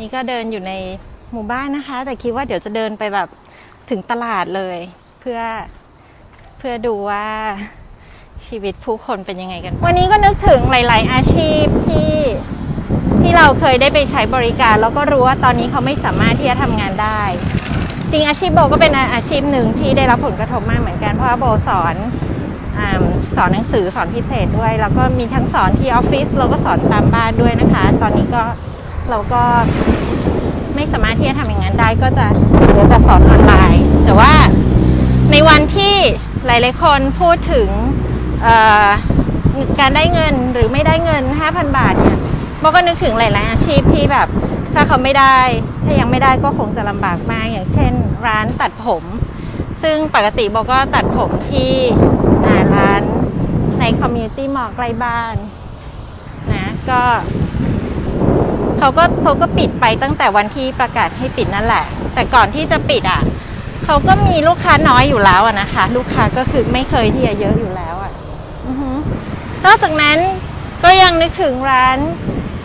นี้ก็เดินอยู่ในหมู่บ้านนะคะ แต่คิดว่าเดี๋ยวจะเดินไปแบบถึงตลาดเลย เพื่อเพื่อดูว่าชีวิตผู้คนเป็นยังไงกัน วันนี้ก็นึกถึงหลาย ๆ อาชีพที่ที่เราเคยได้ไปใช้บริการ แล้วก็รู้ว่าตอนนี้เขาไม่สามารถที่จะทำงานได้ จริงอาชีพโบก็เป็นอาชีพหนึ่งที่ได้รับผลกระทบมากเหมือนกัน เพราะว่าโบสอนอาสอนหนังสือสอนพิเศษด้วย แล้วก็มีทั้งสอนที่ออฟฟิศแล้วก็สอนตามบ้านด้วยนะคะ ตอนนี้ก็ เราก็ไม่สามารถที่จะทำอย่างนั้นได้ก็จะเหลือแต่สอนออนไลน์แต่ว่าในวันที่หลาย ๆ คนพูดถึงการได้เงินหรือไม่ได้เงิน 5,000 บาทเนี่ยโบก็นึกถึงหลาย ๆ อาชีพที่แบบถ้าเขาไม่ได้ ถ้ายังไม่ได้ก็คงจะลำบากมากอย่างเช่น ร้านตัดผม ซึ่งปกติโบก็ตัดผมที่ร้านในคอมมูนิตี้มอลใกล้บ้านนะก็ เขาก็เขาก็ปิดไปตั้งแต่วันที่ประกาศให้ปิดนั่นแหละ แต่ก่อนที่จะปิดอะเขาก็มีลูกค้าน้อยอยู่แล้วนะคะ ลูกค้าก็คือไม่เคยที่จะเยอะอยู่แล้วอะนอกจากนั้นก็ยังนึกถึงร้าน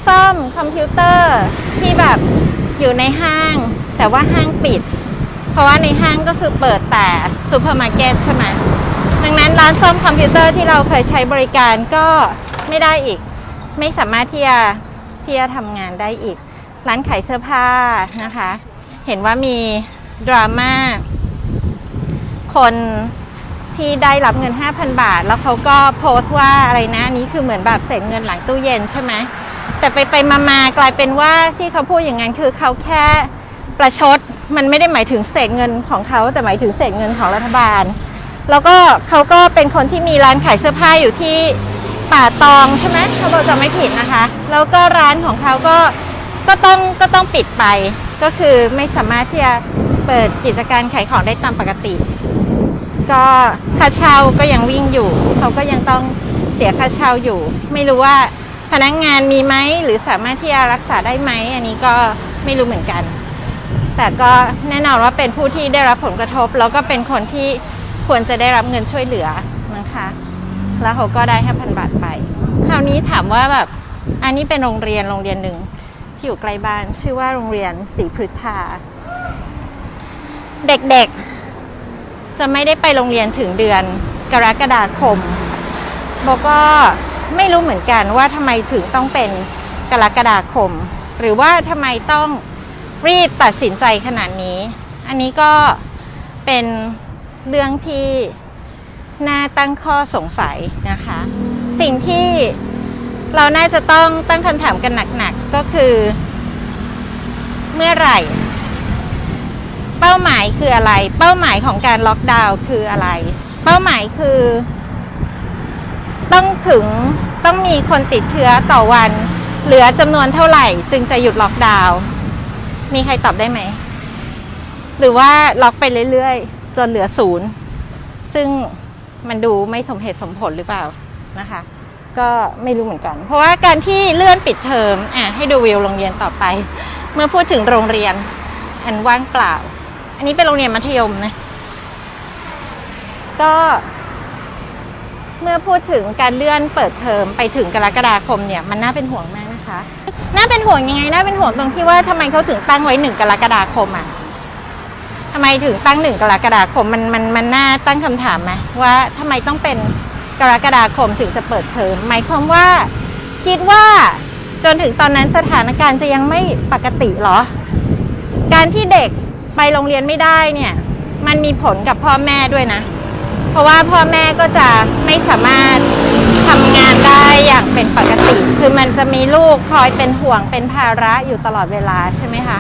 ซ่อมคอมพิวเตอร์ที่แบบอยู่ในห้าง แต่ว่าห้างปิด เพราะว่าในห้างก็คือเปิดแต่ซูเปอร์มาร์เก็ตใช่ไหมดังนั้นร้านซ่อมคอมพิวเตอร์ที่เราเคยใช้บริการก็ไม่ได้อีก ไม่สามารถที่จะ ที่จะทำงานได้อีก ร้านขายเสื้อผ้านะคะ เห็นว่ามีดราม่าคนที่ได้รับเงิน 5,000 บาท แล้วเขาก็โพสต์ว่าอะไรนะนี้คือเหมือนแบบเศษเงินหลังตู้เย็นใช่ไหมแต่ไปไปมามากลายเป็นว่าที่เขาพูดอย่างนั้นคือเขาแค่ประชดมันไม่ได้หมายถึงเศษเงินของเขาแต่หมายถึงเศษเงินของรัฐบาล แล้วก็เขาก็เป็นคนที่มีร้านขายเสื้อผ้าอยู่ที่ ป่าตองใช่ไหมถ้าเราจะไม่ผิดนะคะ แล้วก็ร้านของเขาก็ก็ต้องก็ต้องปิดไป ก็คือไม่สามารถที่จะเปิดกิจการขายของได้ตามปกติ ก็ค่าเช่าก็ยังวิ่งอยู่ เขาก็ยังต้องเสียค่าเช่าอยู่ ไม่รู้ว่าพนักงงานมีไหมหรือสามารถที่จะรักษาได้ไหมอันนี้ก็ไม่รู้เหมือนกัน แต่ก็แน่นอนว่าเป็นผู้ที่ได้รับผลกระทบ แล้วก็เป็นคนที่ควรจะได้รับเงินช่วยเหลือนะคะแล้วเขาก็ได้ห้าพันบาท ราวนี้ถามว่าแบบอันนี้เป็นโรงเรียนโรงเรียนหนึ่งที่อยู่ใกล้บ้าน ชื่อว่าโรงเรียนศรีพฤทธาเด็กๆ จะไม่ได้ไปโรงเรียนถึงเดือนกรกฎาคมโบก็ไม่รู้เหมือนกันว่าทำไมถึงต้องเป็นกรกฎาคม หรือว่าทำไมต้องรีบตัดสินใจขนาดนี้ อันนี้ก็เป็นเรื่องที่น่าตั้งข้อสงสัยนะคะ สิ่งที่เราน่าจะต้องตั้งคำถามกันหนักๆ ก็คือ เมื่อไหร่ เป้าหมายคืออะไร เป้าหมายของการล็อกดาวน์คืออะไร เป้าหมายคือ ต้องถึงต้องมีคนติดเชื้อต่อวัน เหลือจำนวนเท่าไหร่ จึงจะหยุดล็อกดาวน์มีใครตอบได้ไหม หรือว่าล็อกไปเรื่อยๆ จนเหลือศูนย์ ซึ่งมันดูไม่สมเหตุสมผลหรือเปล่า นะคะ ก็ไม่รู้เหมือนกัน เพราะว่าการที่เลื่อนปิดเทอมอะให้ดูวิวโรงเรียนต่อไป เมื่อพูดถึงโรงเรียน อันว่างเปล่า อันนี้เป็นโรงเรียนมัธยมนะก็ เมื่อพูดถึงการเลื่อนเปิดเทอมไปถึงกรกฎาคมเนี่ยมันน่าเป็นห่วงมากนะคะ น่าเป็นห่วงยังไงน่าเป็นห่วงตรงที่ว่าทำไมเขาถึงตั้งไว้หนึ่งกรกฎาคมอะทำไมถึงตั้งหนึ่งกรกฎาคมมันมันมันน่าตั้งคำถามไหมว่าทำไมต้องเป็น กรกฎาคมถึงจะเปิดเทอมหมายความว่า คิดว่าจนถึงตอนนั้นสถานการณ์จะยังไม่ปกติเหรอ การที่เด็กไปโรงเรียนไม่ได้เนี่ย มันมีผลกับพ่อแม่ด้วยนะ เพราะว่าพ่อแม่ก็จะไม่สามารถทำงานได้อย่างเป็นปกติ คือมันจะมีลูกคอยเป็นห่วงเป็นภาระอยู่ตลอดเวลาใช่ไหมคะ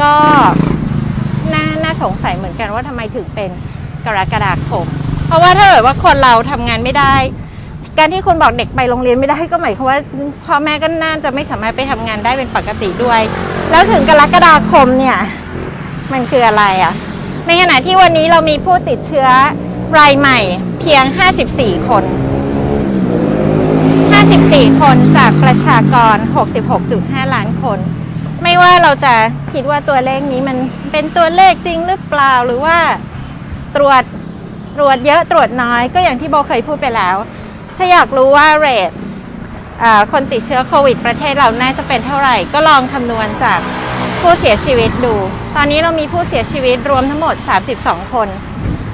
ก็น่าน่าสงสัยเหมือนกันว่าทำไมถึงเป็นกรกฎาคม เพราะว่าถ้าเกิดว่าคนเราทำงานไม่ได้ การที่คุณบอกเด็กไปโรงเรียนไม่ได้ก็หมายความว่าพ่อแม่ก็น่าจะไม่สามารถไปทำงานได้เป็นปกติด้วย แล้วถึงกรกฎาคมเนี่ย มันคืออะไรอะ่ะ ในขณะที่วันนี้เรามีผู้ติดเชื้อรายใหม่เพียง 54 คน 54 คนจากประชากร 66.5 ล้านคน ไม่ว่าเราจะคิดว่าตัวเลขนี้มันเป็นตัวเลขจริงหรือเปล่าหรือว่าตรวจ ตรวจเยอะตรวจน้อยก็อย่างที่โบเคยพูดไปแล้ว ถ้าอยากรู้ว่าเรทคนติดเชื้อโควิด ประเทศเราน่าจะเป็นเท่าไหร่ ก็ลองคำนวณจากผู้เสียชีวิตดู ตอนนี้เรามีผู้เสียชีวิตรวมทั้งหมด 32 คน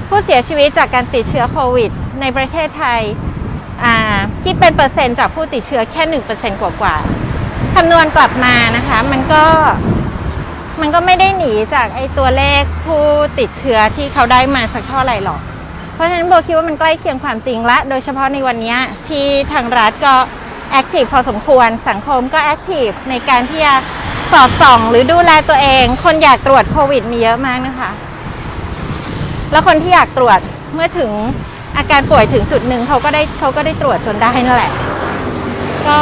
ผู้เสียชีวิตจากการติดเชื้อโควิด ในประเทศไทยอ่าคิดเป็นเปอร์เซ็นต์จากผู้ติดเชื้อแค่ 1%กว่ากว่าคำนวณกลับมานะคะ มันก็มันก็ไม่ได้หนีจากไอ้ตัวเลขผู้ติดเชื้อที่เขาได้มาสักเท่าไหร่หรอก เพราะฉะนั้นโบคิดว่ามันใกล้เคียงความจริงและ โดยเฉพาะในวันนี้ที่ทางรัฐก็แอคทีฟพอสมควร สังคมก็แอคทีฟในการที่จะสอดส่องหรือดูแลตัวเอง คนอยากตรวจโควิดมีเยอะมากนะคะ แล้วคนที่อยากตรวจเมื่อถึงอาการป่วยถึงจุดหนึ่งเขาก็ได้เขาก็ได้ตรวจจนได้นั่นแหละ ก็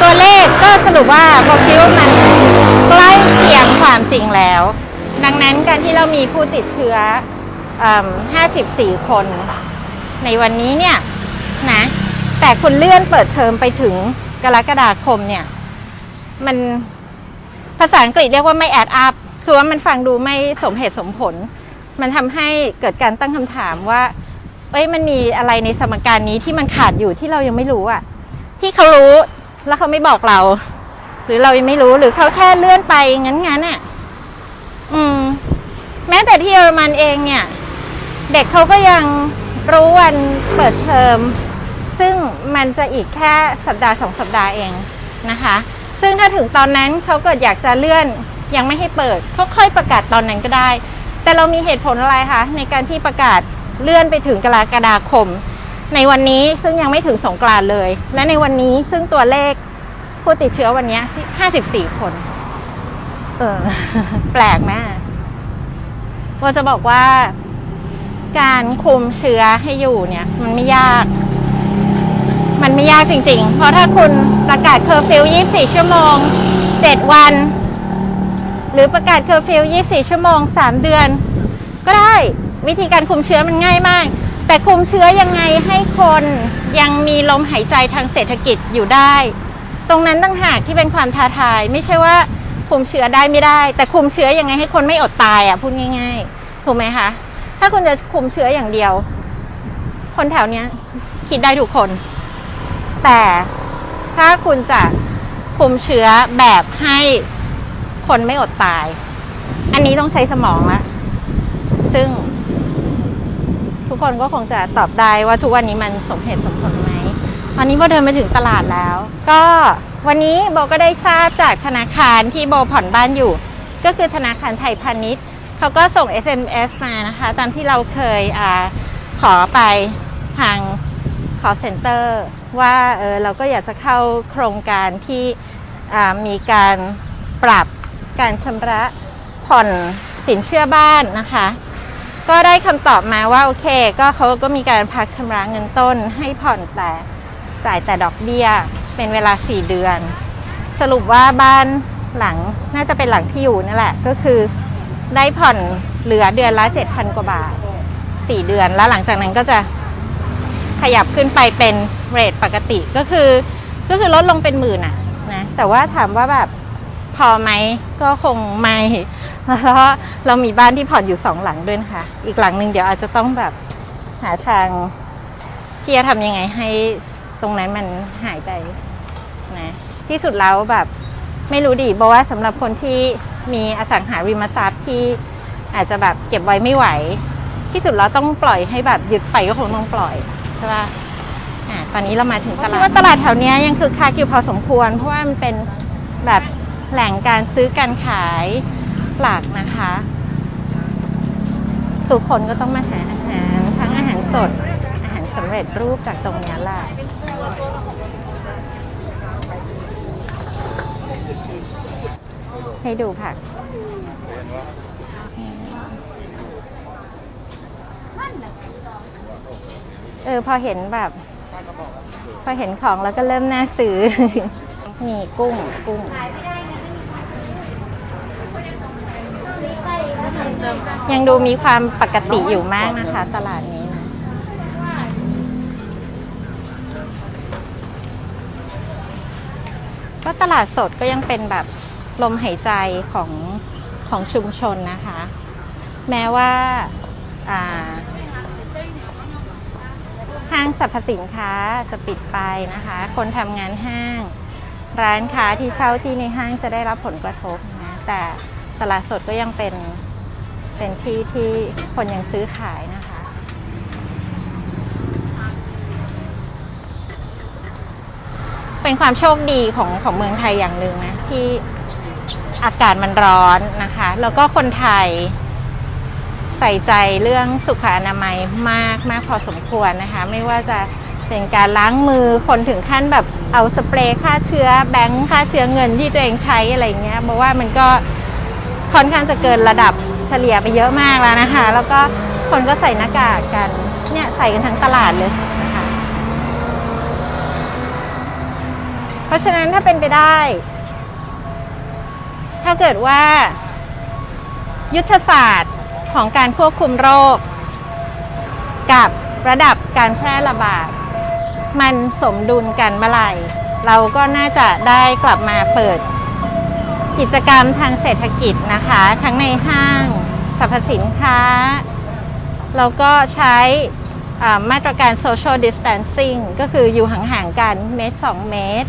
ตัวเลขก็สรุปว่าโบคิดว่ามันใกล้เคียงความจริงแล้ว ดังนั้นการที่เรามีผู้ติดเชื้อ 54 คน ในวันนี้เนี่ยนะแต่คุณเลื่อนเปิดเทอมไปถึงกรกฎาคมเนี่ย มันภาษาอังกฤษเรียกว่าไม่ add up คือว่ามันฟังดูไม่สมเหตุสมผล มันทำให้เกิดการตั้งคำถามว่า เอ้ยมันมีอะไรในสมการนี้ที่มันขาดอยู่ที่เรายังไม่รู้อะที่เขารู้แล้วเขาไม่บอกเรา หรือเรายังไม่รู้หรือเขาแค่เลื่อนไปงั้นๆอะอืม แม้แต่ที่เยอรมันเองเนี่ย เด็กเขาก็ยังรู้วันเปิดเทอม ซึ่งมันจะอีกแค่สัปดาห์สองสัปดาห์เองนะคะ ซึ่งถ้าถึงตอนนั้นเขาเกิดอยากจะเลื่อนยังไม่ให้เปิดเขาค่อยประกาศตอนนั้นก็ได้ แต่เรามีเหตุผลอะไรคะในการที่ประกาศเลื่อนไปถึงกรกฎาคม ในวันนี้ซึ่งยังไม่ถึงสงกรานต์เลย และในวันนี้ซึ่งตัวเลขผู้ติดเชื้อวันนี้54 คน เออ แปลกมากว่าจะบอกว่า การคุมเชื้อให้อยู่เนี่ย มันไม่ยาก มันไม่ยากจริง ๆ เพราะถ้าคุณประกาศเคอร์ฟิว 24 ชั่วโมง 7 วัน หรือประกาศเคอร์ฟิว 24 ชั่วโมง 3 เดือน ก็ได้วิธีการคุมเชื้อมันง่ายมาก แต่คุมเชื้อยังไงให้คนยังมีลมหายใจทางเศรษฐกิจอยู่ได้ ตรงนั้นตั้งหากที่เป็นความท้าทาย ไม่ใช่ว่าคุมเชื้อได้ไม่ได้ แต่คุมเชื้อยังไงให้คนไม่อดตายอะพูดง่าย ๆ ถูกไหมคะ ถ้าคุณจะคุมเชื้ออย่างเดียว คนแถวเนี้ย คิดได้ทุกคน แต่ถ้าคุณจะคุมเชื้อแบบให้คนไม่อดตาย อันนี้ต้องใช้สมองละซึ่ง ทุกคนก็คงจะตอบได้ว่าทุกวันนี้มันสมเหตุสมผลไหมวันนี้โบเดินมาถึงตลาดแล้ว ก็วันนี้โบก็ได้ทราบจากธนาคารที่โบผ่อนบ้านอยู่ ก็คือธนาคารไทยพาณิชย์ เขาก็ส่ง SMS มานะคะ ตามที่เราเคยอขอไปทาง call center ว่าเออเราก็อยากจะเข้าโครงการที่มีการปรับการชำระผ่อนสินเชื่อบ้านนะคะ ก็ได้คำตอบมาว่าโอเค ก็เขาก็มีการพักชำระเงินต้น ให้ผ่อนแต่จ่ายแต่ดอกเบี้ยเป็นเวลา 4 เดือน สรุปว่าบ้านหลังน่าจะเป็นหลังที่อยู่นั่นแหละก็คือ ได้ผ่อนเหลือเดือนละ 7,000 กว่าบาท 4 เดือนแล้วหลังจากนั้นก็จะขยับขึ้นไปเป็นเรทปกติก็คือก็คือลดลงเป็นหมื่นอะนะแต่ว่าถามว่าแบบพอไหมก็คงไม่แล้วก็เรามีบ้านที่ผ่อนอยู่สองหลังด้วยนะคะอีกหลังหนึ่งเดี๋ยวอาจจะต้องแบบหาทางที่จะทำยังไงให้ตรงนั้นมันหายไปนะที่สุดแล้วแบบ ไม่รู้ดิบอกว่าสำหรับคนที่มีอสังหาริมทรัพย์ที่อาจจะแบบเก็บไว้ไม่ไหว ที่สุดแล้วต้องปล่อยให้แบบหยุดไปก็คงต้องปล่อยใช่ป่ะอะตอนนี้เรามาถึงตลาดว่าตลาดแถวนี้ยังคือคากิวพอสมควร เพราะว่ามันเป็นแบบแหล่งการซื้อการขายหลักนะคะทุกคนก็ต้องมาหาอาหารทั้งอาหารสด อาหารสำเร็จรูปจากตรงนี้แหละ ให้ดูผักเออพอเห็นแบบ พอเห็นของแล้วก็เริ่มน่าซื้อ นี่กุ้งกุ้งยังดูมีความปกติอยู่มากนะคะ ตลาดนี้ ก็ตลาดสดก็ยังเป็นแบบ ลมหายใจของของชุมชนนะคะ แม้ว่าห้างสรรพสินค้าจะปิดไปนะคะ คนทำงานห้าง ร้านค้าที่เช่าที่ในห้างจะได้รับผลกระทบนะแต่ตลาดสดก็ยังเป็นเป็นที่ที่คนยังซื้อขายนะคะ เป็นความโชคดีของของเมืองไทยอย่างหนึ่งนะที่ อากาศมันร้อนนะคะ แล้วก็คนไทยใส่ใจเรื่องสุขอนามัยมากมากพอสมควรนะคะ ไม่ว่าจะเป็นการล้างมือคนถึงขั้นแบบเอาสเปรย์ฆ่าเชื้อแบงค์ฆ่าเชื้อเงินที่ตัวเองใช้อะไรเงี้ยเพราะว่ามันก็ค่อนข้างจะเกินระดับเฉลี่ยไปเยอะมากแล้วนะคะ แล้วก็คนก็ใส่หน้ากากกันเนี่ยใส่กันทั้งตลาดเลยนะคะ เพราะฉะนั้นถ้าเป็นไปได้ ถ้าเกิดว่า ยุทธศาสตร์ของการควบคุมโรค กับระดับการแพร่ระบาด มันสมดุลกันเมื่อไหร่ เราก็น่าจะได้กลับมาเปิด กิจกรรมทางเศรษฐกิจนะคะ ทั้งในห้างสรรพสินค้า แล้วก็ใช้มาตรการ social distancing ก็คืออยู่ห่างๆกันเมตร 2 เมตร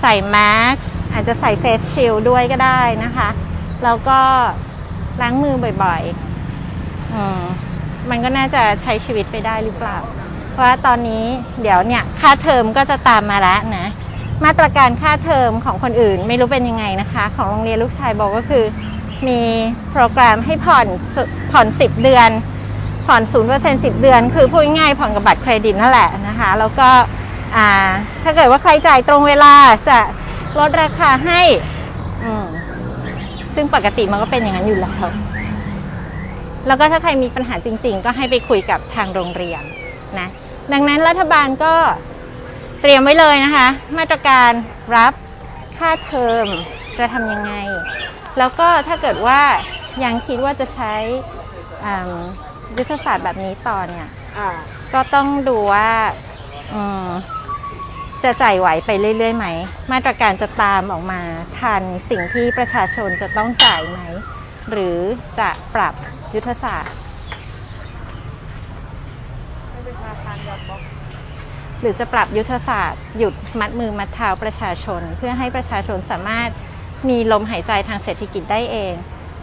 ใส่แมส อาจจะใส่เฟสชิลด้วยก็ได้นะคะ แล้วก็ล้างมือบ่อยๆอืมมันก็น่าจะใช้ชีวิตไปได้หรือเปล่า เพราะว่าตอนนี้เดี๋ยวเนี่ยค่าเทอมก็จะตามมาแล้วนะ มาตรการค่าเทอมของคนอื่นไม่รู้เป็นยังไงนะคะ ของโรงเรียนลูกชายบอกก็คือ มีโปรแกรมให้ผ่อนผ่อน10 เดือน ผ่อน0% 10 เดือน คือพูดง่ายๆผ่อนกับบัตรเครดิตนั่นแหละนะคะ แล้วก็ถ้าเกิดว่าใครจ่ายตรงเวลาจะ ลดราคาให้ อืมซึ่งปกติมันก็เป็นอย่างนั้นอยู่แล้ว แล้วก็ถ้าใครมีปัญหาจริง ๆ ก็ให้ไปคุยกับทางโรงเรียนนะ ดังนั้นรัฐบาลก็เตรียมไว้เลยนะคะ มาตรการรับค่าเทอมจะทำยังไง แล้วก็ถ้าเกิดว่ายังคิดว่าจะใช้ยุทธศาสตร์แบบนี้ต่อเนี่ยก็ต้องดูว่า จะจ่ายไหวไปเรื่อยๆไหม มาตรการจะตามออกมาทันสิ่งที่ประชาชนจะต้องจ่ายไหม หรือจะปรับยุทธศาสตร์ หรือจะปรับยุทธศาสตร์ หยุดมัดมือมัดเท้าประชาชน เพื่อให้ประชาชนสามารถมีลมหายใจทางเศรษฐกิจได้เอง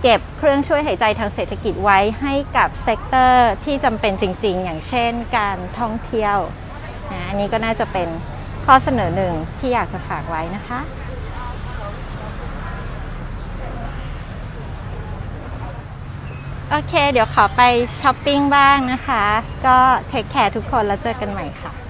เก็บเครื่องช่วยหายใจทางเศรษฐกิจไว้ให้กับเซกเตอร์ที่จำเป็นจริง ๆ อย่างเช่น การท่องเที่ยวนะอันนี้ก็น่าจะเป็น ข้อเสนอหนึ่งที่อยากจะฝากไว้นะคะ โอเค เดี๋ยวขอไปช้อปปิ้งบ้างนะคะ ก็เทคแคร์ทุกคนแล้วเจอกันใหม่ค่ะ